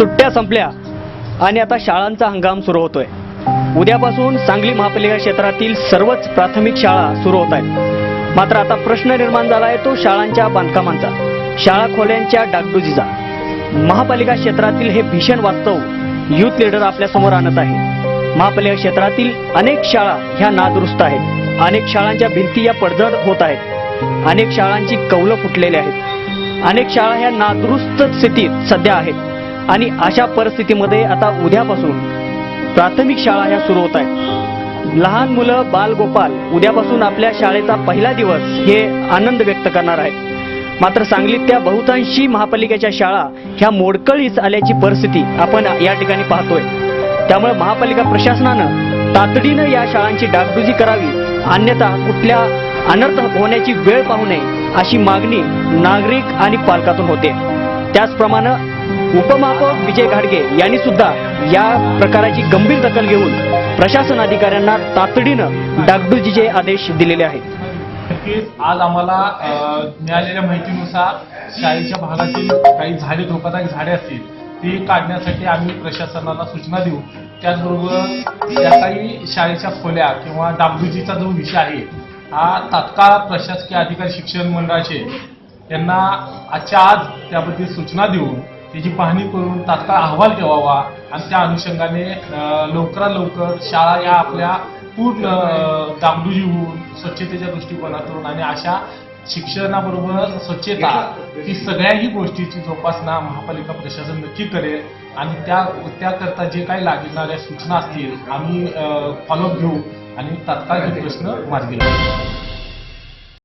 सुट्ट्या संपल्या आणि आता शाळांचा हंगाम सुरू होतोय. उद्यापासून सांगली महापालिका क्षेत्रातील सर्वच प्राथमिक शाळा सुरू होत आहेत. मात्र आता प्रश्न निर्माण झाला आहे तो शाळांच्या बांधकामांचा. शाळा खोल्यांच्या डागडुजीचा. महापालिका क्षेत्रातील हे भीषण वास्तव युथ लीडर आपल्यासमोर आणत आहे. महापालिका क्षेत्रातील अनेक शाळा ह्या नादुरुस्त आहेत. अनेक शाळांच्या भिंती या पडझड होत आहेत. अनेक शाळांची कौलं फुटलेली आहेत. अनेक शाळा ह्या नादुरुस्त स्थितीत सध्या आहेत. आणि अशा परिस्थितीमध्ये आता उद्यापासून प्राथमिक शाळा ह्या सुरू होत आहेत. लहान मुलं बालगोपाल उद्यापासून आपल्या शाळेचा पहिला दिवस हे आनंद व्यक्त करणार आहेत. मात्र सांगलीतल्या बहुतांशी महापालिकेच्या शाळा ह्या मोडकळीस आल्याची परिस्थिती आपण या ठिकाणी पाहतोय. त्यामुळे महापालिका प्रशासनानं तातडीनं या शाळांची डागडुजी करावी अन्यथा कुठल्या अनर्थ होण्याची वेळ पाहू नये अशी मागणी नागरिक आणि पालकातून होते. त्याचप्रमाणे उपमहापौर विजय घाडगे यांनी सुद्धा या प्रकाराची गंभीर दखल घेऊन प्रशासन अधिकाऱ्यांना तातडीनं डागडुजीचे आदेश दिलेले आहेत. आज आम्हाला मिळालेल्या माहितीनुसार शाळेच्या भागातील काही झाडे धोकादायक झाडे असतील ती काढण्यासाठी आम्ही प्रशासनाला सूचना देऊ. त्याचबरोबर ज्या काही शाळेच्या खोल्या किंवा डागडुजीचा जो विषय आहे हा तात्काळ प्रशासकीय अधिकारी शिक्षण मंडळाचे त्यांना आजच्या आज त्याबद्दल सूचना देऊन त्याची पाहणी करून तात्काळ अहवाल ठेवावा आणि त्या अनुषंगाने लवकरात लवकर शाळा या आपल्या पूर्ण डागडुजी होऊन स्वच्छतेच्या दृष्टिकोनातून आणि अशा शिक्षणाबरोबर स्वच्छता ही सगळ्याही गोष्टीची जोपासना महापालिका प्रशासन नक्की करेल आणि त्या त्याकरता जे काही लागणाऱ्या सूचना असतील आम्ही फॉलोअप घेऊ आणि तात्काळ हे प्रश्न मार्गी लावू.